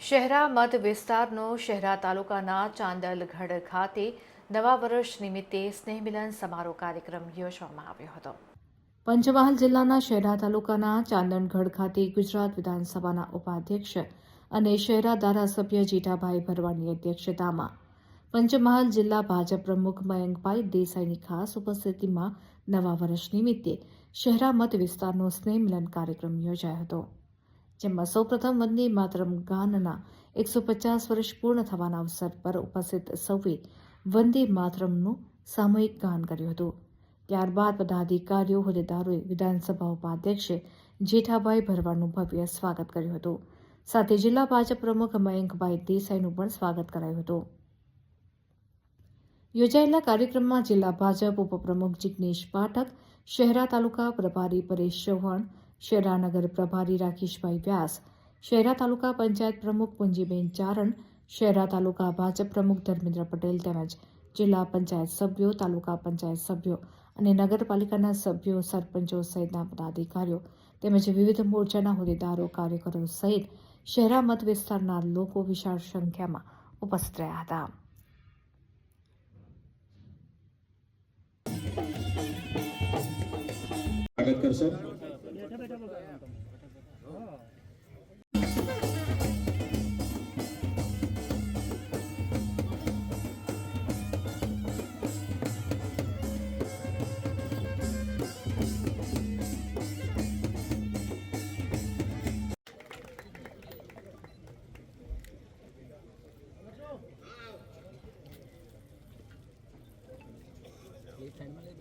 શહેરા મત વિસ્તારનો શહેરા તાલુકાના ચાંદલગઢ ખાતે નવા વર્ષ નિમિત્તે સ્નેહમિલન સમારોહ કાર્યક્રમ યોજવામાં આવ્યો હતો. પંચમહાલ જિલ્લાના શહેરા તાલુકાના ચાંદનગઢ ખાતે ગુજરાત વિધાનસભાના ઉપાધ્યક્ષ અને શહેરા ધારાસભ્ય જીઠાભાઈ ભરવાડની અધ્યક્ષતામાં પંચમહાલ જિલ્લા ભાજપ પ્રમુખ મયંકભાઈ દેસાઈની ખાસ ઉપસ્થિતિમાં નવા વર્ષ નિમિત્તે શહેરા મત વિસ્તારનો સ્નેહમિલન કાર્યક્રમ યોજાયો હતો. જેમાં સૌપ્રથમ વંદે માતરમ ગાનના એકસો પચાસ વર્ષ પૂર્ણ થવાના અવસર પર ઉપસ્થિત સૌએ વંદે માતરમનું સામૂહિક ગાન કર્યું હતું. ત્યારબાદ પદાધિકારીઓ, હોદ્દેદારોએ વિધાનસભા ઉપાધ્યક્ષ જેઠાભાઈ ભરવાડનું ભવ્ય સ્વાગત કર્યું હતું. સાથે જિલ્લા ભાજપ પ્રમુખ મયંકભાઈ દેસાઈનું પણ સ્વાગત કરાયું હતું. યોજાયેલા કાર્યક્રમમાં જિલ્લા ભાજપ ઉપપ્રમુખ જિજ્ઞેશ પાઠક, શહેરા તાલુકા પ્રભારી પરેશ ચૌહાણ શહેરા નગર પ્રભારી રાકેશભાઈ વ્યાસ શહેરા તાલુકા પંચાયત પ્રમુખ પુંજીબેન ચારણ શહેરા તાલુકા ભાજપ પ્રમુખ ધર્મેન્દ્ર પટેલ તેમજ જિલ્લા પંચાયત સભ્યો, તાલુકા પંચાયત સભ્યો અને નગરપાલિકાના સભ્યો, સરપંચો સહિતના પદાધિકારીઓ તેમજ વિવિધ મોરચાના હોદ્દેદારો, કાર્યકરો સહિત શહેરા મત વિસ્તારના લોકો વિશાળ સંખ્યામાં ઉપસ્થિત રહ્યા હતા. સ્વાગત કરશો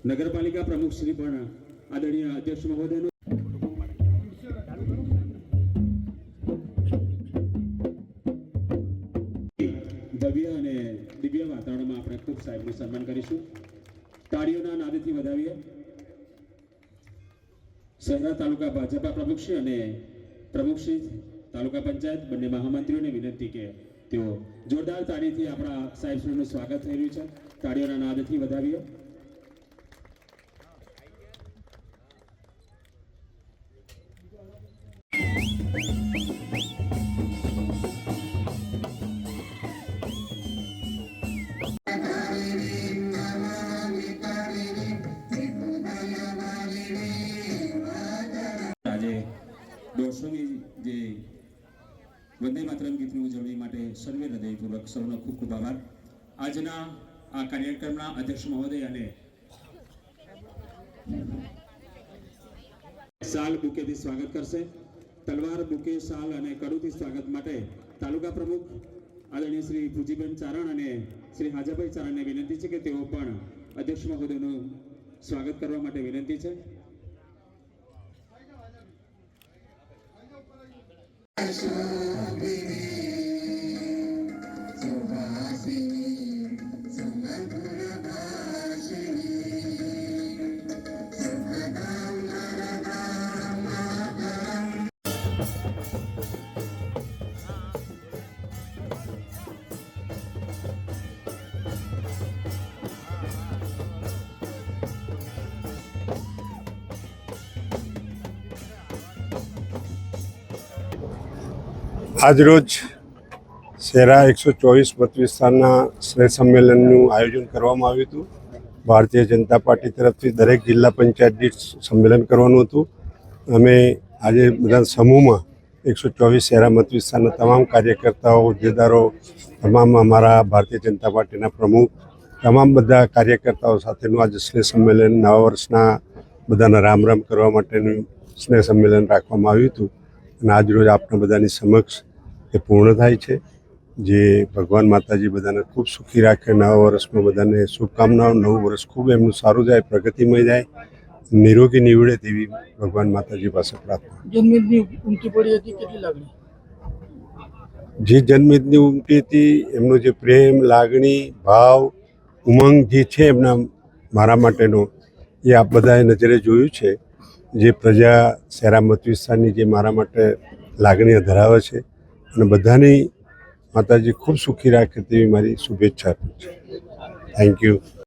નગરપાલિકા પ્રમુખ શ્રી પણ આદરણીય અધ્યક્ષ મહોદયનું ભવ્ય અને દિવ્ય વાતાવરણમાં આપણે ખૂબ સાહેબનું સન્માન કરીશું. તાળીઓના નાદથી વધાવીએ. શહેરા તાલુકા ભાજપા પ્રમુખશ્રી અને પ્રમુખશ્રી તાલુકા પંચાયત બંને મહામંત્રીઓને વિનંતી કે તેઓ જોરદાર તાળીથી આપણા સાહેબશ્રીનું સ્વાગત થઈ રહ્યું છે. તાળીઓના નાદથી વધાવીએ. આજે દોઢસોમી જે વંદે માતરમ ગીતની ઉજવણી માટે સર્વે હૃદયપૂર્વક સૌનો ખૂબ ખૂબ આભાર. આજના આ કાર્યક્રમના અધ્યક્ષ મહોદય અને સાલ બુકેથી સ્વાગત કરશે. તલવાર, બુકે શાલ અને કડુથી સ્વાગત માટે તાલુકા પ્રમુખ આદરણીય શ્રી ભુજીબેન ચારણ અને શ્રી હાજાભાઈ ચારણને વિનંતી છે કે તેઓ પણ અધ્યક્ષ મહોદયનું સ્વાગત કરવા માટે વિનંતી છે. આજરોજ શેરા એકસો ચોવીસ બત્રીસ સ્થાનના સ્નેહ સંમેલનનું આયોજન કરવામાં આવ્યું હતું. ભારતીય જનતા પાર્ટી તરફથી દરેક જિલ્લા પંચાયત દીઠ સંમેલન કરવાનું હતું. અમે આજે બધા સમૂહમાં એકસો ચોવીસ શહેરા મત વિસ્તારના તમામ કાર્યકર્તાઓ હોદ્દેદારો તમામ અમારા ભારતીય જનતા પાર્ટીના પ્રમુખ, તમામ બધા કાર્યકર્તાઓ સાથેનું આજે સ્નેહ સંમેલન, નવા વર્ષના બધાના રામ રામ કરવા માટેનું સ્નેહ સંમેલન રાખવામાં આવ્યું હતું. અને આજરોજ આપણા બધાની સમક્ષ એ પૂર્ણ થાય છે. જે ભગવાન માતાજી બધાને ખૂબ સુખી રાખે નવા વર્ષમાં બધાને શુભકામનાઓ નવું વર્ષ ખૂબ એમનું સારું જાય પ્રગતિમય જાય નિરોગી નીવડે તેવી ભગવાન માતાજી પાસે પ્રાર્થના. જન્મદિનની ઉમટી પડી હતી કેટલી લાગણી? જે જન્મદિનની ઉમટી હતી એમનો જે પ્રેમ લાગણી ભાવ ઉમંગ જે છે એમના મારા માટેનો એ આપ બધાએ નજરે જોયું છે. જે પ્રજા મત વિસ્તારની જે મારા માટે લાગણીઓ ધરાવે છે અને બધાની માતાજી ખૂબ સુખી રાખે તેવી મારી શુભેચ્છા છે. Thank you